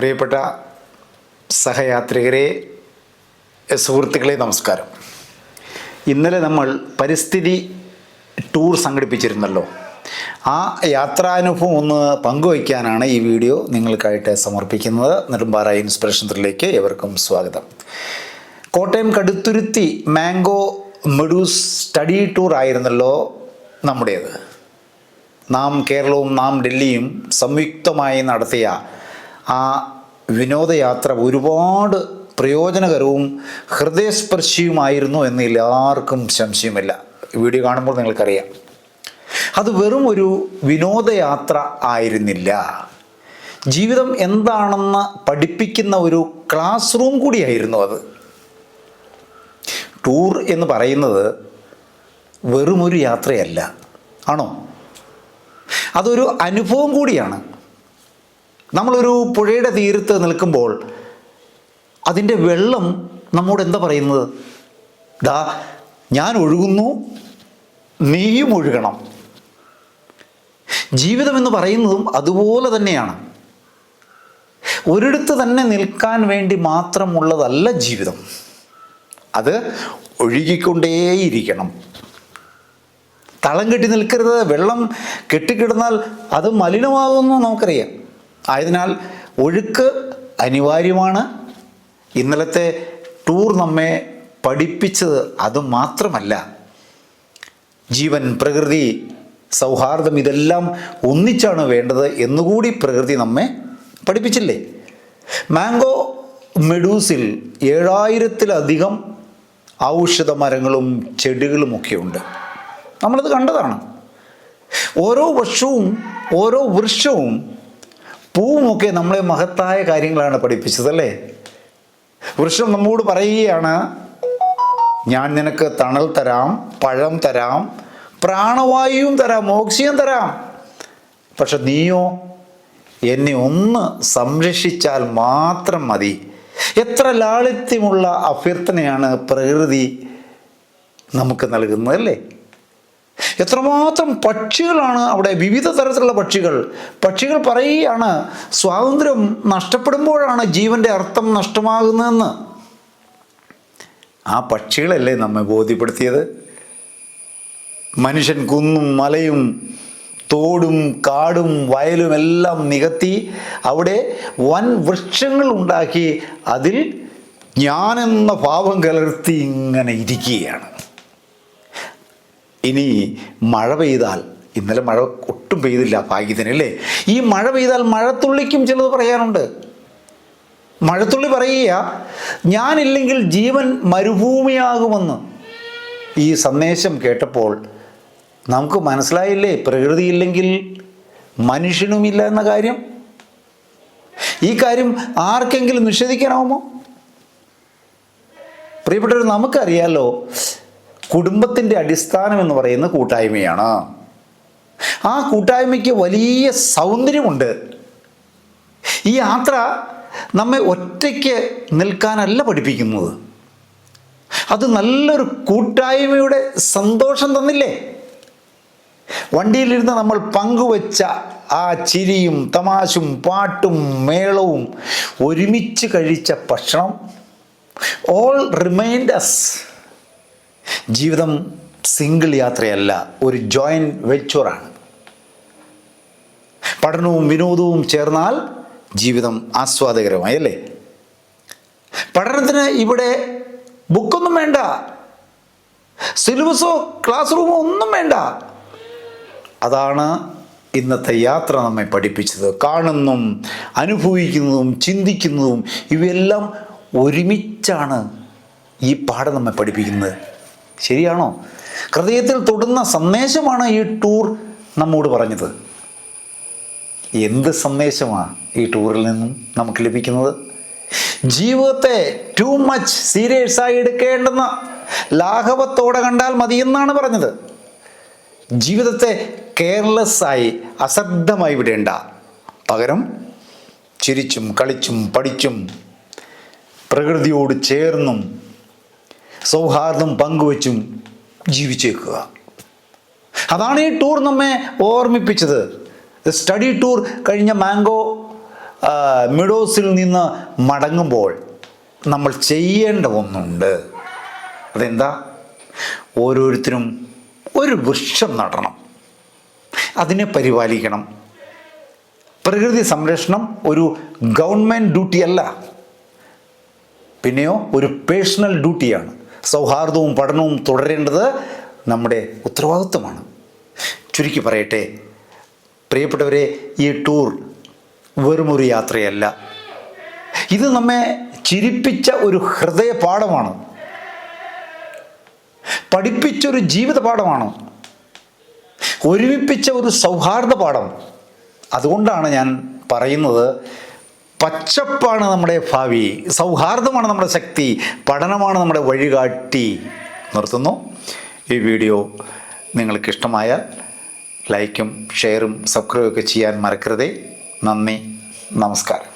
പ്രിയപ്പെട്ട സഹയാത്രികരെ സുഹൃത്തുക്കളെ നമസ്കാരം. ഇന്നലെ നമ്മൾ പരിസ്ഥിതി ടൂർ സംഘടിപ്പിച്ചിരുന്നല്ലോ. ആ യാത്രാനുഭവം ഒന്ന് പങ്കുവയ്ക്കാനാണ് ഈ വീഡിയോ നിങ്ങൾക്കായിട്ട് സമർപ്പിക്കുന്നത്. നെടുമ്പാറ ഇൻസ്പിറേഷൻ ത്രിലേക്ക് എവർക്കും സ്വാഗതം. Kottayam Kaduthuruthy mango meadows study tour ആയിരുന്നല്ലോ നമ്മുടേത്. നാം കേരളവും നാം ഡൽഹിയും സംയുക്തമായി നടത്തിയ ആ വിനോദയാത്ര ഒരുപാട് പ്രയോജനകരവും ഹൃദയസ്പർശിയുമായിരുന്നു എന്ന് എല്ലാവർക്കും സംശയമില്ല വീഡിയോ കാണുമ്പോൾ നിങ്ങൾക്കറിയാം. അത് വെറും ഒരു വിനോദയാത്ര ആയിരുന്നില്ല. ജീവിതം എന്താണെന്ന് പഠിപ്പിക്കുന്ന ഒരു ക്ലാസ് റൂം കൂടിയായിരുന്നു അത്. ടൂർ എന്ന് പറയുന്നത് വെറുമൊരു യാത്രയല്ല. ആണോ? അതൊരു അനുഭവം കൂടിയാണ്. നമ്മളൊരു പുഴയുടെ തീരത്ത് നിൽക്കുമ്പോൾ അതിന്റെ വെള്ളം നമ്മോട് എന്താ പറയുന്നത്? ദാ ഞാൻ ഒഴുകുന്നു നീയും ഒഴുകണം. ജീവിതം എന്ന് പറയുന്നതും അതുപോലെ തന്നെയാണ്. ഒരിടത്ത് തന്നെ നിൽക്കാൻ വേണ്ടി മാത്രമുള്ളതല്ല ജീവിതം. അത് ഒഴുകിക്കൊണ്ടേയിരിക്കണം. തളം കെട്ടി നിൽക്കരുത് വെള്ളം കെട്ടിക്കിടന്നാൽ അത് മലിനമാകുമെന്ന് നമുക്കറിയാം. ആയതിനാൽ ഒഴുക്ക് അനിവാര്യമാണ്. ഇന്നലത്തെ ടൂർ നമ്മെ പഠിപ്പിച്ചത് അത് മാത്രമല്ല ജീവൻ പ്രകൃതി സൗഹാർദ്ദം ഇതെല്ലാം ഒന്നിച്ചാണ് വേണ്ടത് എന്നുകൂടി പ്രകൃതി നമ്മെ പഠിപ്പിച്ചില്ലേ? മാംഗോ മെഡൂസിൽ ഏഴായിരത്തിലധികം ഔഷധ മരങ്ങളും ചെടികളുമൊക്കെ ഉണ്ട്. നമ്മളത് കണ്ടതാണ്. ഓരോ വർഷവും ഓരോ വൃക്ഷവും പൂവുമൊക്കെ നമ്മളെ മഹത്തായ കാര്യങ്ങളാണ് പഠിപ്പിച്ചത് അല്ലേ വൃക്ഷം നമ്മോട് പറയുകയാണ് ഞാൻ നിനക്ക് തണൽ തരാം പഴം തരാം പ്രാണവായുവും തരാം ഓക്സിജൻ തരാം. പക്ഷെ നീയോ എന്നെ ഒന്ന് സംരക്ഷിച്ചാൽ മാത്രം മതി. എത്ര ലാളിത്യമുള്ള അഭ്യർത്ഥനയാണ് പ്രകൃതി നമുക്ക് നൽകുന്നത് അല്ലേ എത്രമാത്രം പക്ഷികളാണ് അവിടെ? വിവിധ തരത്തിലുള്ള പക്ഷികൾ. പക്ഷികൾ പറയുകയാണ് സ്വാതന്ത്ര്യം നഷ്ടപ്പെടുമ്പോഴാണ് ജീവന്റെ അർത്ഥം നഷ്ടമാകുന്നതെന്ന്. ആ പക്ഷികളല്ലേ നമ്മെ ബോധ്യപ്പെടുത്തിയത്? മനുഷ്യൻ കുന്നും മലയും തോടും കാടും വയലും എല്ലാം നികത്തി അവിടെ വൻ വൃക്ഷങ്ങൾ ഉണ്ടാക്കി അതിൽ ഞാനെന്ന ഭാവം കലർത്തി ഇങ്ങനെ ഇരിക്കുകയാണ്. ഇനി മഴ പെയ്താൽ ഇന്നലെ മഴ ഒട്ടും പെയ്തില്ല ഭാഗ്യത്തിന് അല്ലേ ഈ മഴ പെയ്താൽ മഴത്തുള്ളിക്കും ചിലത് പറയാനുണ്ട് മഴത്തുള്ളി പറയുക ഞാനില്ലെങ്കിൽ ജീവൻ മരുഭൂമിയാകുമെന്ന്. ഈ സന്ദേശം കേട്ടപ്പോൾ നമുക്ക് മനസ്സിലായില്ലേ പ്രകൃതിയില്ലെങ്കിൽ മനുഷ്യനുമില്ല എന്ന കാര്യം? ഈ കാര്യം ആർക്കെങ്കിലും നിഷേധിക്കാനാവുമോ? പ്രിയപ്പെട്ടവർ നമുക്കറിയാലോ കുടുംബത്തിന്റെ അടിസ്ഥാനം എന്ന് പറയുന്ന കൂട്ടായ്മയാണ്. ആ കൂട്ടായ്മയ്ക്ക് വലിയ സൗന്ദര്യമുണ്ട്. ഈ യാത്ര നമ്മെ ഒറ്റയ്ക്ക് നിൽക്കാനല്ല പഠിപ്പിക്കുന്നത്. അത് നല്ലൊരു കൂട്ടായ്മയുടെ സന്തോഷം തന്നില്ലേ? വണ്ടിയിലിരുന്ന് നമ്മൾ പങ്കുവച്ച ആ ചിരിയും തമാശും പാട്ടും മേളവും ഒരുമിച്ച് കഴിച്ച ഭക്ഷണം ഓൾ റിമൈൻഡ് അസ് ജീവിതം സിംഗിൾ യാത്രയല്ല ഒരു ജോയിന്റ് വെച്ചോറാണ് പഠനവും വിനോദവും ചേർന്നാൽ ജീവിതം ആസ്വാദകരമായി അല്ലേ? പഠനത്തിന് ഇവിടെ ബുക്കൊന്നും വേണ്ട. സിലബസോ ക്ലാസ് റൂമോ ഒന്നും വേണ്ട. അതാണ് ഇന്നത്തെ യാത്ര നമ്മെ പഠിപ്പിച്ചത്. കാണുന്നതും അനുഭവിക്കുന്നതും ചിന്തിക്കുന്നതും ഇവയെല്ലാം ഒരുമിച്ചാണ് ഈ പാഠം നമ്മെ പഠിപ്പിക്കുന്നത്. ശരിയാണോ? ഹൃദയത്തിൽ തൊടുന്ന സന്ദേശമാണ് ഈ ടൂർ നമ്മോട് പറഞ്ഞത്. എന്ത് സന്ദേശമാണ് ഈ ടൂറിൽ നിന്നും നമുക്ക് ലഭിക്കുന്നത്? ജീവിതത്തെ ടു മച്ച് സീരിയസ് ആയി എടുക്കേണ്ടെന്ന ലാഘവത്തോടെ കണ്ടാൽ മതിയെന്നാണ് പറഞ്ഞത്. ജീവിതത്തെ കെയർലെസ് ആയി അശ്രദ്ധമായി വിടേണ്ട. പകരം ചിരിച്ചും കളിച്ചും പഠിച്ചും പ്രകൃതിയോട് ചേർന്നും സൗഹാർദ്ദം പങ്കുവച്ചും ജീവിച്ചേക്കുക. അതാണ് ഈ ടൂർ നമ്മെ ഓർമ്മിപ്പിച്ചത്. സ്റ്റഡി ടൂർ കഴിഞ്ഞ മാംഗോ മിഡോസിൽ നിന്ന് മടങ്ങുമ്പോൾ നമ്മൾ ചെയ്യേണ്ട ഒന്നുണ്ട്. അതെന്താ? ഓരോരുത്തരും ഒരു വൃക്ഷം നടണം. അതിനെ പരിപാലിക്കണം. പ്രകൃതി സംരക്ഷണം ഒരു ഗവൺമെന്റ് ഡ്യൂട്ടിയല്ല പിന്നെയോ ഒരു പേഴ്സണൽ ഡ്യൂട്ടിയാണ്. സൗഹാർദ്ദവും പഠനവും തുടരേണ്ടത് നമ്മുടെ ഉത്തരവാദിത്വമാണ്. ചുരുക്കി പറയട്ടെ പ്രിയപ്പെട്ടവരെ ഈ ടൂർ വെറുമൊരു യാത്രയല്ല. ഇത് നമ്മെ ചിരിപ്പിച്ച ഒരു ഹൃദയപാഠമാണ്. പഠിപ്പിച്ചൊരു ജീവിത പാഠമാണ് ഒരുമിപ്പിച്ച ഒരു സൗഹാർദ്ദ പാഠം അതുകൊണ്ടാണ് ഞാൻ പറയുന്നത് പച്ചപ്പാണ് നമ്മുടെ ഭാവി സൗഹാർദ്ദമാണ് നമ്മുടെ ശക്തി പഠനമാണ് നമ്മുടെ വഴികാട്ടി. നിർത്തുന്നു. ഈ വീഡിയോ നിങ്ങൾക്ക് ഇഷ്ടമായാൽ ലൈക്കും ഷെയറും സബ്സ്ക്രൈബൊക്കെ ചെയ്യാൻ മറക്കരുതേ. നന്ദി. നമസ്കാരം.